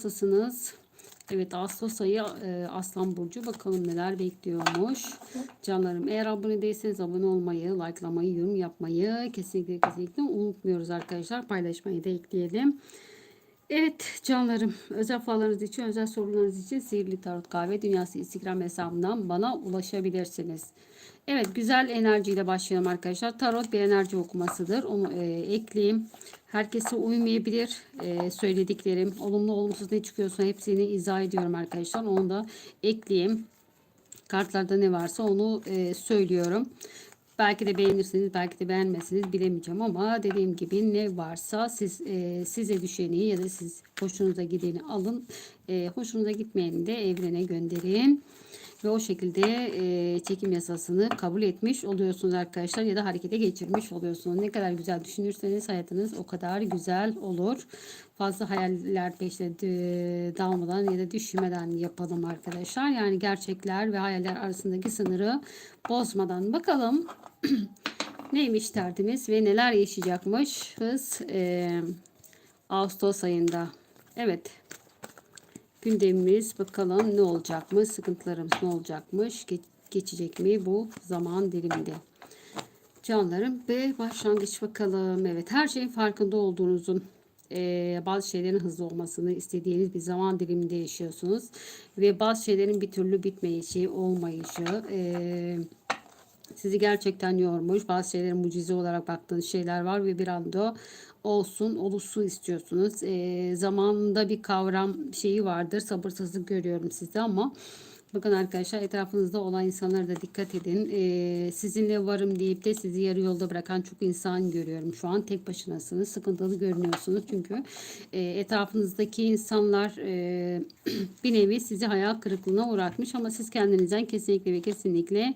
Nasılsınız? Evet Ağustos ayı e, Aslan Burcu bakalım neler bekliyormuş. Canlarım eğer abone değilseniz abone olmayı, likelamayı, yorum yapmayı kesinlikle kesinlikle unutmuyoruz arkadaşlar. Paylaşmayı da ekleyelim. Evet canlarım özel falarınız için özel sorularınız için Sihirli Tarot Kahve Dünyası Instagram hesabından bana ulaşabilirsiniz. Evet güzel enerjiyle başlayalım arkadaşlar. Tarot bir enerji okumasıdır. Onu e, ekleyeyim. Herkese uymayabilir e, söylediklerim. Olumlu olumsuz ne çıkıyorsa hepsini izah ediyorum arkadaşlar. Onu da ekleyeyim. Kartlarda ne varsa onu e, söylüyorum. Belki de beğenirsiniz, belki de beğenmezsiniz bilemeyeceğim ama dediğim gibi ne varsa siz e, size düşeni ya da siz hoşunuza gideni alın. E, hoşunuza gitmeyeni de evrene gönderin. Ve o şekilde e, çekim yasasını kabul etmiş oluyorsunuz arkadaşlar ya da harekete geçirmiş oluyorsunuz. Ne kadar güzel düşünürseniz hayatınız o kadar güzel olur. Fazla hayaller peşine dalmadan ya da düşünmeden yapalım arkadaşlar. Yani gerçekler ve hayaller arasındaki sınırı bozmadan bakalım neymiş derdimiz ve neler yaşayacakmışız e, Ağustos ayında. Evet. Gündemimiz bakalım ne olacakmış, sıkıntılarımız ne olacakmış, geç, geçecek mi bu zaman diliminde. Canlarım ve başlangıç bakalım. Evet her şeyin farkında olduğunuzun bazı şeylerin hızlı olmasını istediğiniz bir zaman diliminde yaşıyorsunuz. Ve bazı şeylerin bir türlü bitmeyişi, olmayışı, sizi gerçekten yormuş. Bazı şeylerin mucize olarak baktığınız şeyler var ve bir anda olsun, oluşsun istiyorsunuz. E, zamanında bir kavram şeyi vardır. Sabırsızlık görüyorum sizde ama Bakın arkadaşlar etrafınızda olan insanlara da dikkat edin. Ee, sizinle varım deyip de sizi yarı yolda bırakan çok insan görüyorum. Şu an tek başınasınız. Sıkıntılı görünüyorsunuz. Çünkü e, etrafınızdaki insanlar e, bir nevi sizi hayal kırıklığına uğratmış. Ama siz kendinizden kesinlikle ve kesinlikle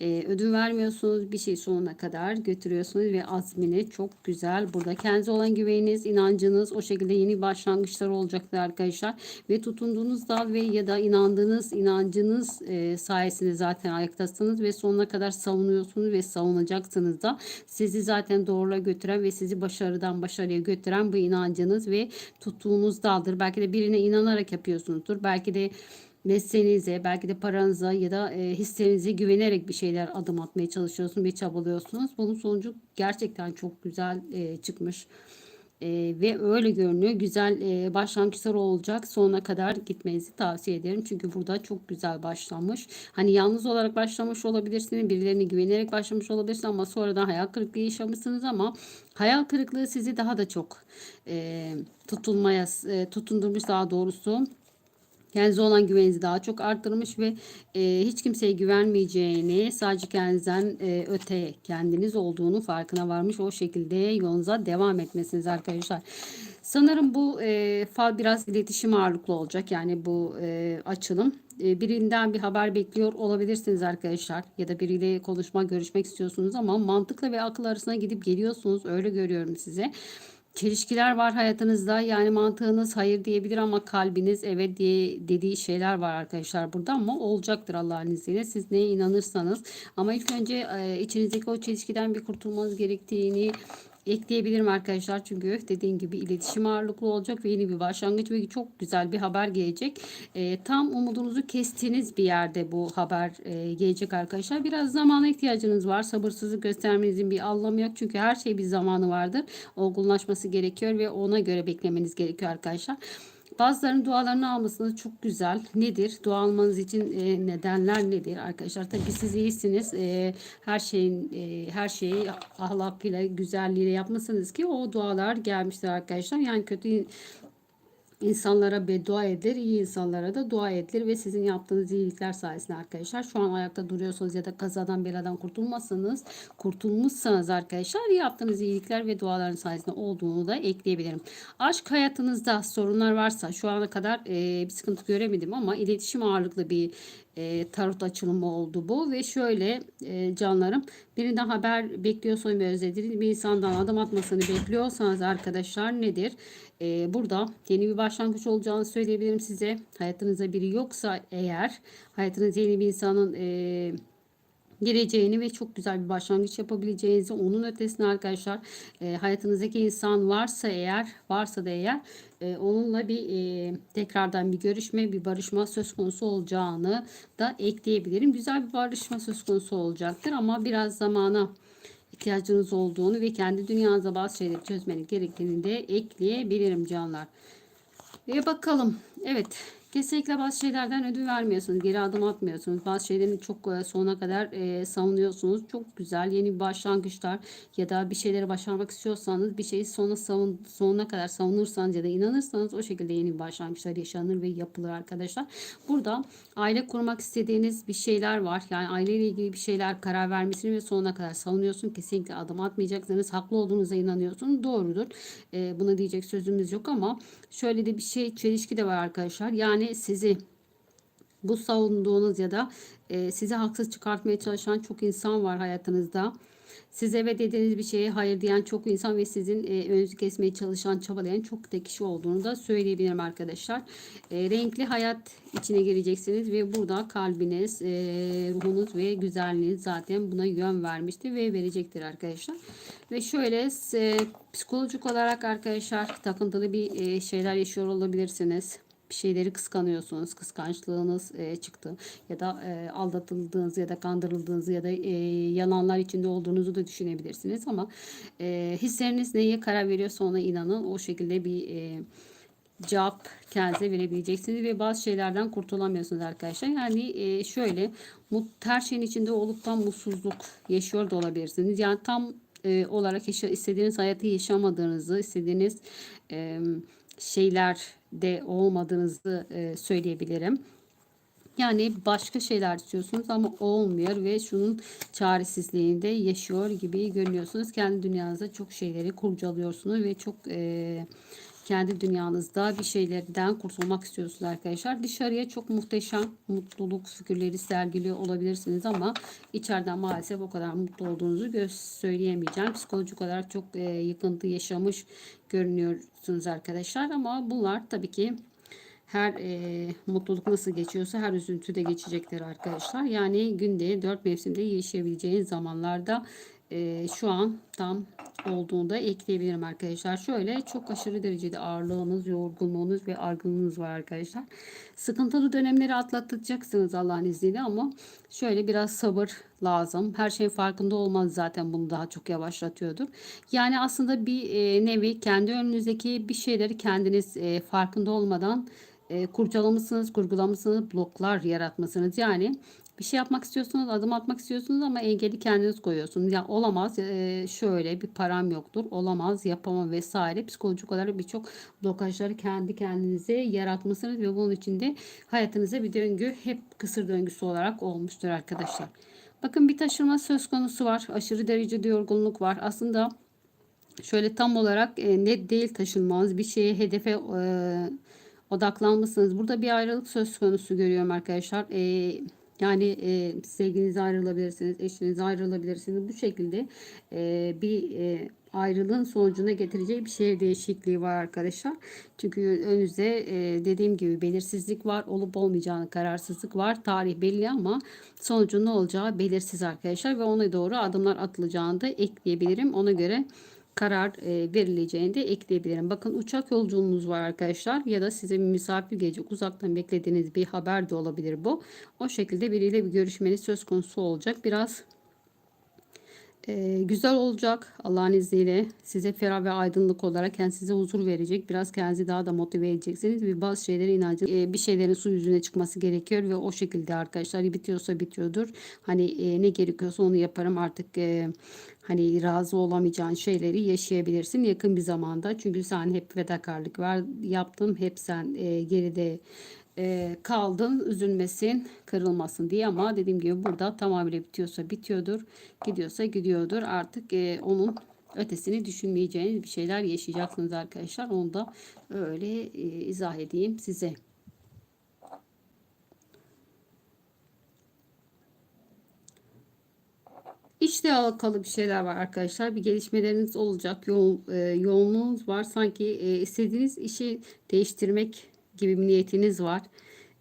e, ödün vermiyorsunuz. Bir şey sonuna kadar götürüyorsunuz ve azmini çok güzel. Burada kendinize olan güveniniz, inancınız o şekilde yeni başlangıçlar olacaktır arkadaşlar. Ve tutunduğunuz dal ve ya da inandığınız inancı inancınız e, sayesinde zaten ayaktasınız ve sonuna kadar savunuyorsunuz ve savunacaksınız da sizi zaten doğrula götüren ve sizi başarıdan başarıya götüren bu inancınız ve tuttuğunuz daldır. Belki de birine inanarak yapıyorsunuzdur. Belki de mesleğinize, belki de paranıza ya da e, hislerinize güvenerek bir şeyler adım atmaya çalışıyorsunuz ve çabalıyorsunuz. Bunun sonucu gerçekten çok güzel e, çıkmış. E, ve öyle görünüyor. Güzel e, başlangıçlar olacak. Sonuna kadar gitmenizi tavsiye ederim. Çünkü burada çok güzel başlamış. Hani yalnız olarak başlamış olabilirsiniz. Birilerine güvenerek başlamış olabilirsiniz ama sonradan hayal kırıklığı yaşamışsınız ama hayal kırıklığı sizi daha da çok e, tutulmaya e, tutundurmuş daha doğrusu Kendinize olan güveninizi daha çok arttırmış ve e, hiç kimseye güvenmeyeceğini sadece kendinizden e, öte kendiniz olduğunu farkına varmış. O şekilde yolunuza devam etmesiniz arkadaşlar. Sanırım bu e, fal biraz iletişim ağırlıklı olacak. Yani bu e, açılım. E, birinden bir haber bekliyor olabilirsiniz arkadaşlar. Ya da biriyle konuşma, görüşmek istiyorsunuz ama mantıkla ve akıl arasına gidip geliyorsunuz. Öyle görüyorum size çelişkiler var hayatınızda. Yani mantığınız hayır diyebilir ama kalbiniz evet diye dediği şeyler var arkadaşlar burada ama olacaktır Allah'ın izniyle. Siz neye inanırsanız ama ilk önce e, içinizdeki o çelişkiden bir kurtulmanız gerektiğini ekleyebilirim arkadaşlar. Çünkü dediğim gibi iletişim ağırlıklı olacak ve yeni bir başlangıç ve çok güzel bir haber gelecek. E, tam umudunuzu kestiğiniz bir yerde bu haber e, gelecek arkadaşlar. Biraz zamana ihtiyacınız var. Sabırsızlık göstermenizin bir anlamı yok. Çünkü her şey bir zamanı vardır. Olgunlaşması gerekiyor ve ona göre beklemeniz gerekiyor arkadaşlar. Bazılarının dualarını almasınız çok güzel. Nedir? Dua almanız için e, nedenler nedir arkadaşlar? Tabii siz iyisiniz. E, her şeyin e, her şeyi ahlakıyla, güzelliğiyle yapmışsınız ki o dualar gelmiştir arkadaşlar. Yani kötü insanlara beddua edilir, iyi insanlara da dua edilir ve sizin yaptığınız iyilikler sayesinde arkadaşlar şu an ayakta duruyorsanız ya da kazadan beladan kurtulmazsanız, kurtulmuşsanız arkadaşlar yaptığınız iyilikler ve duaların sayesinde olduğunu da ekleyebilirim. Aşk hayatınızda sorunlar varsa şu ana kadar e, bir sıkıntı göremedim ama iletişim ağırlıklı bir e, tarot açılımı oldu bu ve şöyle e, canlarım birinden haber bekliyorsanız ve özlediğiniz bir insandan adım atmasını bekliyorsanız arkadaşlar nedir? E, burada yeni bir başlangıç olacağını söyleyebilirim size. Hayatınızda biri yoksa eğer hayatınızda yeni bir insanın e, gireceğini ve çok güzel bir başlangıç yapabileceğinizi onun ötesine arkadaşlar e, hayatınızdaki insan varsa eğer varsa da eğer e, onunla bir e, tekrardan bir görüşme, bir barışma söz konusu olacağını da ekleyebilirim. Güzel bir barışma söz konusu olacaktır ama biraz zamana ihtiyacınız olduğunu ve kendi dünyanızda bazı şeyleri çözmeniz gerektiğini de ekleyebilirim canlar. Ve bakalım. Evet. Kesinlikle bazı şeylerden ödün vermiyorsunuz. Geri adım atmıyorsunuz. Bazı şeylerin çok e, sonuna kadar e, savunuyorsunuz. Çok güzel yeni bir başlangıçlar ya da bir şeyleri başarmak istiyorsanız bir şeyi sona savun, sonuna kadar savunursanız ya da inanırsanız o şekilde yeni bir başlangıçlar yaşanır ve yapılır arkadaşlar. Burada aile kurmak istediğiniz bir şeyler var. Yani aileyle ilgili bir şeyler karar vermesini ve sonuna kadar savunuyorsun. Kesinlikle adım atmayacaksınız. Haklı olduğunuza inanıyorsunuz. Doğrudur. E, buna diyecek sözümüz yok ama şöyle de bir şey çelişki de var arkadaşlar. Yani sizi bu savunduğunuz ya da e, sizi haksız çıkartmaya çalışan çok insan var hayatınızda. Size evet dediğiniz bir şeye hayır diyen çok insan ve sizin e, önünüzü kesmeye çalışan, çabalayan çok da kişi olduğunu da söyleyebilirim arkadaşlar. E, renkli hayat içine gireceksiniz ve burada kalbiniz, e, ruhunuz ve güzelliğiniz zaten buna yön vermiştir ve verecektir arkadaşlar. Ve şöyle e, psikolojik olarak arkadaşlar takıntılı bir e, şeyler yaşıyor olabilirsiniz bir şeyleri kıskanıyorsunuz. Kıskançlığınız e, çıktı ya da e, aldatıldığınız ya da kandırıldığınız ya da e, yalanlar içinde olduğunuzu da düşünebilirsiniz ama e, hisleriniz neye karar veriyorsa ona inanın. O şekilde bir e, cevap kendinize verebileceksiniz ve bazı şeylerden kurtulamıyorsunuz arkadaşlar. Yani e, şöyle mut, her şeyin içinde olup tam mutsuzluk yaşıyor da olabilirsiniz. Yani tam e, olarak yaşa, istediğiniz hayatı yaşamadığınızı, istediğiniz e, şeyler de olmadığınızı e, söyleyebilirim. Yani başka şeyler istiyorsunuz ama olmuyor ve şunun çaresizliğinde yaşıyor gibi görünüyorsunuz. Kendi dünyanızda çok şeyleri kurcalıyorsunuz ve çok e, kendi dünyanızda bir şeylerden kurtulmak istiyorsunuz arkadaşlar. Dışarıya çok muhteşem mutluluk figürleri sergiliyor olabilirsiniz ama içeriden maalesef o kadar mutlu olduğunuzu söyleyemeyeceğim. Psikolojik olarak çok e, yıkıntı yaşamış görünüyorsunuz arkadaşlar ama bunlar tabii ki her e, mutluluk nasıl geçiyorsa her üzüntü de geçecektir arkadaşlar. Yani günde dört mevsimde yaşayabileceğiniz zamanlarda e, şu an tam olduğunda ekleyebilirim arkadaşlar. Şöyle çok aşırı derecede ağırlığınız, yorgunluğunuz ve argınlığınız var arkadaşlar. Sıkıntılı dönemleri atlatacaksınız Allah'ın izniyle ama şöyle biraz sabır lazım. Her şeyin farkında olmaz zaten bunu daha çok yavaşlatıyordur. Yani aslında bir e, nevi kendi önünüzdeki bir şeyleri kendiniz e, farkında olmadan e, kurcalamışsınız, kurgulamışsınız, bloklar yaratmasınız. Yani bir şey yapmak istiyorsunuz, adım atmak istiyorsunuz ama engeli kendiniz koyuyorsunuz. Ya olamaz, e, şöyle bir param yoktur, olamaz, yapamam vesaire. Psikolojik olarak birçok blokajları kendi kendinize yaratmışsınız ve bunun içinde hayatınıza bir döngü hep kısır döngüsü olarak olmuştur arkadaşlar. Bakın bir taşırma söz konusu var. Aşırı derecede yorgunluk var. Aslında şöyle tam olarak e, net değil taşınmanız. Bir şeye hedefe e, odaklanmışsınız. Burada bir ayrılık söz konusu görüyorum arkadaşlar. E, yani e, sevginize ayrılabilirsiniz, eşinize ayrılabilirsiniz. Bu şekilde e, bir e, ayrılığın sonucuna getireceği bir şehir değişikliği var arkadaşlar. Çünkü önünüzde e, dediğim gibi belirsizlik var. Olup olmayacağını kararsızlık var. Tarih belli ama sonucun ne olacağı belirsiz arkadaşlar. Ve ona doğru adımlar atılacağını da ekleyebilirim. Ona göre karar e, verileceğini de ekleyebilirim. Bakın uçak yolculuğunuz var arkadaşlar ya da size bir misafir gelecek uzaktan beklediğiniz bir haber de olabilir bu. O şekilde biriyle bir görüşmeniz söz konusu olacak. Biraz e, güzel olacak Allah'ın izniyle. Size ferah ve aydınlık olarak yani size huzur verecek. Biraz kendinizi daha da motive edeceksiniz. Ve bazı şeylere inancın e, bir şeylerin su yüzüne çıkması gerekiyor ve o şekilde arkadaşlar bitiyorsa bitiyordur. Hani e, ne gerekiyorsa onu yaparım. Artık e, hani razı olamayacağın şeyleri yaşayabilirsin yakın bir zamanda. Çünkü sen hep fedakarlık var yaptın. Hep sen e, geride e, kaldın üzülmesin kırılmasın diye ama dediğim gibi burada tamamıyla bitiyorsa bitiyordur gidiyorsa gidiyordur artık e, onun ötesini düşünmeyeceğiniz bir şeyler yaşayacaksınız arkadaşlar onu da öyle e, izah edeyim size. İşle alakalı bir şeyler var arkadaşlar. Bir gelişmeleriniz olacak. Yoğun, e, yoğunluğunuz var. Sanki e, istediğiniz işi değiştirmek gibi bir niyetiniz var.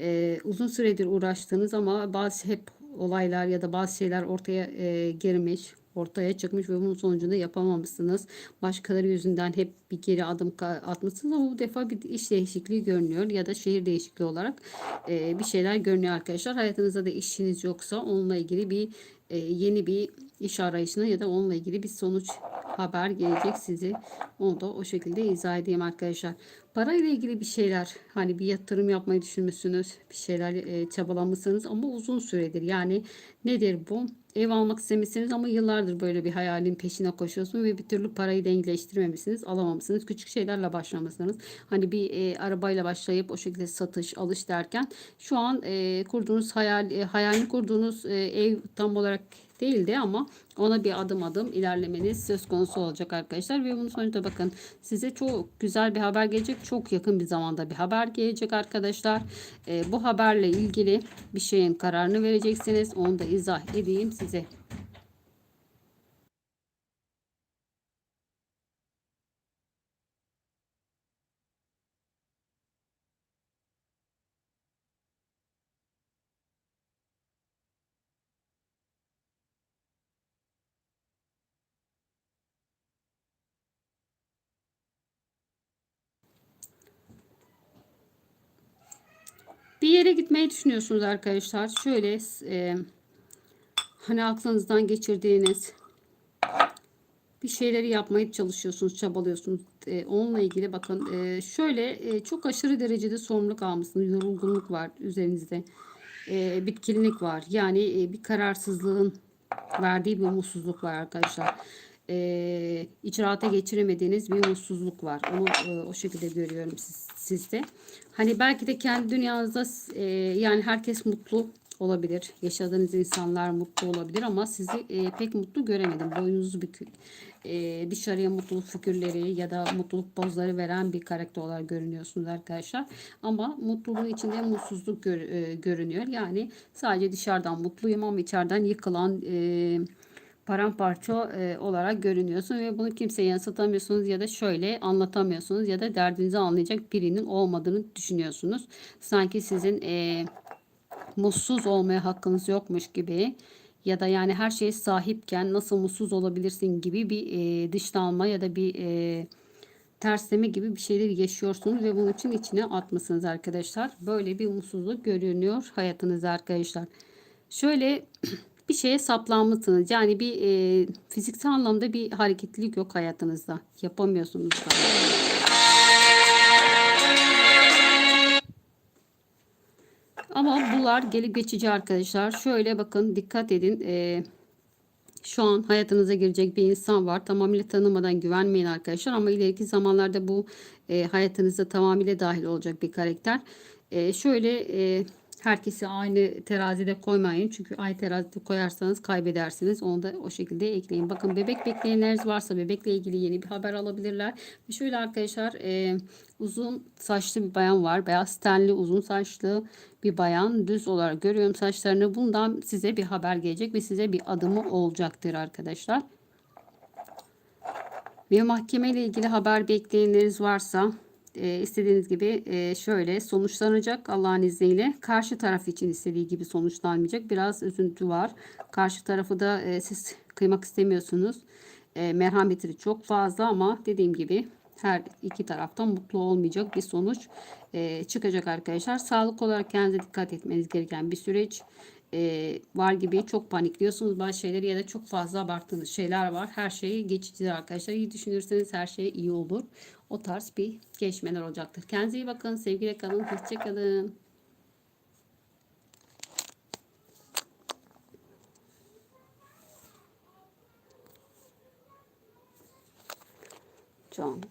Ee, uzun süredir uğraştığınız ama bazı hep olaylar ya da bazı şeyler ortaya e, girmiş. ortaya çıkmış ve bunun sonucunda yapamamışsınız. Başkaları yüzünden hep bir geri adım atmışsınız ama bu defa bir iş değişikliği görünüyor ya da şehir değişikliği olarak e, bir şeyler görünüyor arkadaşlar. Hayatınızda da işiniz yoksa onunla ilgili bir e, yeni bir iş arayışına ya da onunla ilgili bir sonuç haber gelecek sizi. Onu da o şekilde izah edeyim arkadaşlar. Para ile ilgili bir şeyler hani bir yatırım yapmayı düşünmüşsünüz. Bir şeyler e, çabalamışsınız ama uzun süredir. Yani nedir bu? Ev almak istemişsiniz ama yıllardır böyle bir hayalin peşine koşuyorsunuz ve bir türlü parayı denkleştirememişsiniz, alamamışsınız. Küçük şeylerle başlamışsınız. Hani bir e, arabayla başlayıp o şekilde satış, alış derken şu an e, kurduğunuz hayal, e, hayalini kurduğunuz e, ev tam olarak değildi ama ona bir adım adım ilerlemeniz söz konusu olacak arkadaşlar. Ve bunun sonucunda bakın size çok güzel bir haber gelecek. Çok yakın bir zamanda bir haber gelecek arkadaşlar. E, bu haberle ilgili bir şeyin kararını vereceksiniz. Onu da izah edeyim size. Bir yere gitmeyi düşünüyorsunuz arkadaşlar. Şöyle e, hani aklınızdan geçirdiğiniz bir şeyleri yapmaya çalışıyorsunuz, çabalıyorsunuz. E, onunla ilgili bakın e, şöyle e, çok aşırı derecede sorumluluk almışsınız. Yorulgunluk var üzerinizde. E, bitkinlik var. Yani e, bir kararsızlığın verdiği bir umutsuzluk var arkadaşlar. E, icraata geçiremediğiniz bir umutsuzluk var. Onu e, o şekilde görüyorum siz, sizde. Hani belki de kendi dünyanızda e, yani herkes mutlu olabilir. Yaşadığınız insanlar mutlu olabilir ama sizi e, pek mutlu göremedim. Boynunuzu bükük, e, dışarıya mutluluk figürleri ya da mutluluk pozları veren bir karakter olarak görünüyorsunuz arkadaşlar. Ama mutluluğun içinde mutsuzluk gör, e, görünüyor. Yani sadece dışarıdan mutluyum ama içeriden yıkılan e, paramparça e, olarak görünüyorsun ve bunu kimseye yansıtamıyorsunuz ya da şöyle anlatamıyorsunuz ya da derdinizi anlayacak birinin olmadığını düşünüyorsunuz. Sanki sizin e, mutsuz olmaya hakkınız yokmuş gibi ya da yani her şeye sahipken nasıl mutsuz olabilirsin gibi bir e, dışlanma ya da bir e, tersleme gibi bir şeyler yaşıyorsunuz ve bunun için içine atmasınız arkadaşlar. Böyle bir mutsuzluk görünüyor hayatınızda arkadaşlar. Şöyle bir şeye saplanmışsınız. Yani bir e, fiziksel anlamda bir hareketlilik yok hayatınızda. Yapamıyorsunuz da. Ama bunlar gelip geçici arkadaşlar. Şöyle bakın dikkat edin. E, şu an hayatınıza girecek bir insan var. Tamamıyla tanımadan güvenmeyin arkadaşlar. Ama ileriki zamanlarda bu e, hayatınıza tamamıyla dahil olacak bir karakter. E, şöyle e, herkesi aynı terazide koymayın. Çünkü aynı terazide koyarsanız kaybedersiniz. Onu da o şekilde ekleyin. Bakın bebek bekleyenleriniz varsa bebekle ilgili yeni bir haber alabilirler. Ve şöyle arkadaşlar e, uzun saçlı bir bayan var. Beyaz tenli uzun saçlı bir bayan. Düz olarak görüyorum saçlarını. Bundan size bir haber gelecek ve size bir adımı olacaktır arkadaşlar. Ve mahkeme ile ilgili haber bekleyenleriniz varsa e, istediğiniz gibi e, şöyle sonuçlanacak Allah'ın izniyle. Karşı taraf için istediği gibi sonuçlanmayacak. Biraz üzüntü var. Karşı tarafı da e, siz kıymak istemiyorsunuz. E, merhametleri çok fazla ama dediğim gibi her iki taraftan mutlu olmayacak bir sonuç e, çıkacak arkadaşlar. Sağlık olarak kendinize dikkat etmeniz gereken bir süreç e, var gibi çok panikliyorsunuz bazı şeyleri ya da çok fazla abarttığınız şeyler var. Her şeyi geçicidir arkadaşlar. İyi düşünürseniz her şey iyi olur. O tarz bir gelişmeler olacaktır. Kendinize iyi bakın. Sevgiyle kalın. Hoşçakalın. Can.